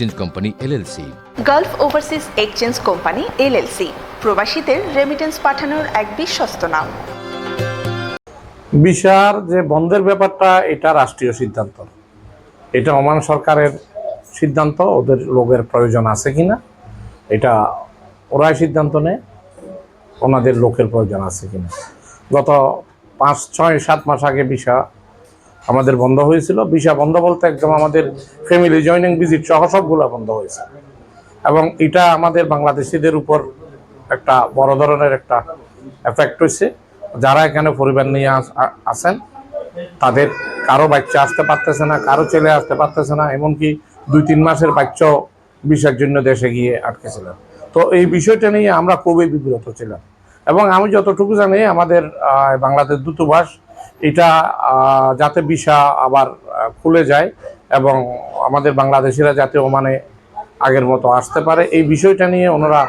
Change company LLC Gulf overseas exchange company LLC প্রবাসীদের remittance পাঠানোর এক বিশ্বস্ত নাম। বিশার যে বন্ধের ব্যাপারটা এটা রাষ্ট্রীয় সিদ্ধান্ত। এটা ওমান সরকারের সিদ্ধান্ত ওদের লোকের প্রয়োজন আছে কিনা এটা ওরাই সিদ্ধান্ত নেয় ওনাদের লোকের প্রয়োজন আছে কিনা। গত পাঁচ ছয় সাত মাস আগে ভিসা আমাদের বন্ধ হয়েছিল। ভিসা বন্ধ বলতে একদম আমাদের ফ্যামিলি জয়নিং ভিজিট সহ সবগুলো বন্ধ হয়েছে। এবং এটা আমাদের বাংলাদেশিদের উপর একটা বড় ধরনের একটা এফেক্ট হয়েছে। যারা এখানে পরিবার নিয়ে আসেন তাদের কারও বাচ্চা আসতে পারতেছে না, কারও ছেলে আসতে পারতেছে না, এমনকি দুই তিন মাসের বাচ্চাও বিষের জন্য দেশে গিয়ে আটকেছিলেন। তো এই বিষয়টা নিয়ে আমরা খুবই বিব্রত ছিলাম। এবং আমি যতটুকু জানি, আমাদের বাংলাদেশ দূতাবাস এটা যাতে ভিসা আবার খুলে যায় এবং আমাদের বাংলাদেশিরা যাতে ওমানে আগের মতো আসতে পারে। এই বিষয়টা নিয়ে ওনারা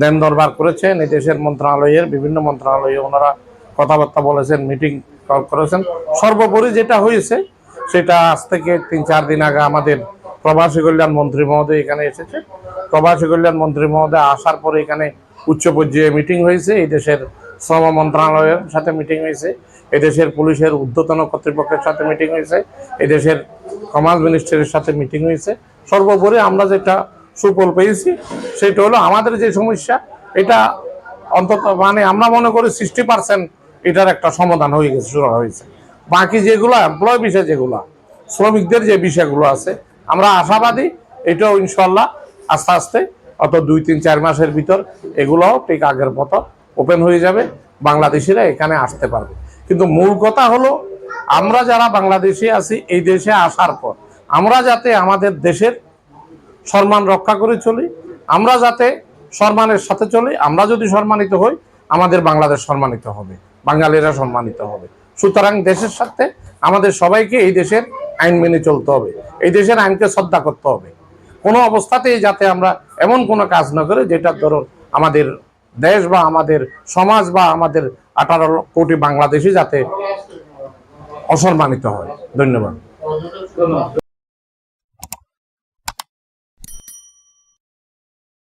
দেন দরবার করেছেন। এই দেশের মন্ত্রণালয়ের, বিভিন্ন মন্ত্রণালয়ে ওনারা কথাবার্তা বলেছেন, মিটিং করেছেন। সর্বোপরি যেটা হয়েছে, সেটা আজ থেকে তিন, চার দিন আগে আমাদের প্রবাসী কল্যাণ মন্ত্রী মহোদয় এখানে এসেছে। প্রবাসী কল্যাণ মন্ত্রী মহোদয় আসার পরে এখানে উচ্চ পর্যায়ে মিটিং হয়েছে। এই দেশের শ্রম মন্ত্রণালয়ের সাথে মিটিং হয়েছে। এদেশের পুলিশের ঊর্ধ্বতন কর্তৃপক্ষের সাথে মিটিং হয়েছে। এদেশের কমার্স মিনিস্ট্রির সাথে মিটিং হয়েছে। সর্বোপরি আমরা যেটা সুফল পেয়েছি, সেটা হলো আমাদের যে সমস্যা, এটা অন্তত মানে আমরা মনে করি সিক্সটি পার্সেন্ট এটার একটা সমাধান হয়ে গেছে, শুরু হয়েছে। বাকি যেগুলো এমপ্লয় বিষয় যেগুলো, শ্রমিকদের যে বিষয়গুলো আছে, আমরা আশাবাদী, এটাও ইনশাল্লাহ আস্তে আস্তে অত দুই তিন চার মাসের ভিতর এগুলোও ঠিক আগের মতো ওপেন হয়ে যাবে, বাংলাদেশিরা এখানে আসতে পারবে। কিন্তু মূল কথা হলো, আমরা যারা বাংলাদেশি আছি, এই দেশে আসার পর, আমরা যাতে আমাদের দেশের সম্মান রক্ষা করে চলি, আমরা যাতে সম্মানের সাথে চলি, আমরা যদি সম্মানিত হই, আমাদের বাংলাদেশ সম্মানিত হবে, বাঙালিরা সম্মানিত হবে। সুতরাং দেশের সাথে আমাদের সবাইকে এই দেশের আইন মেনে চলতে হবে, এই দেশের আইনকে শ্রদ্ধা করতে হবে। কোনো অবস্থাতেই যাতে আমরা এমন কোনো কাজ না করে যেটা ধরো আমাদের দেশ বা আমাদের সমাজ বা আমাদের আঠারো কোটি বাংলাদেশি যাতে অসম্মানিত হয়। ধন্যবাদ।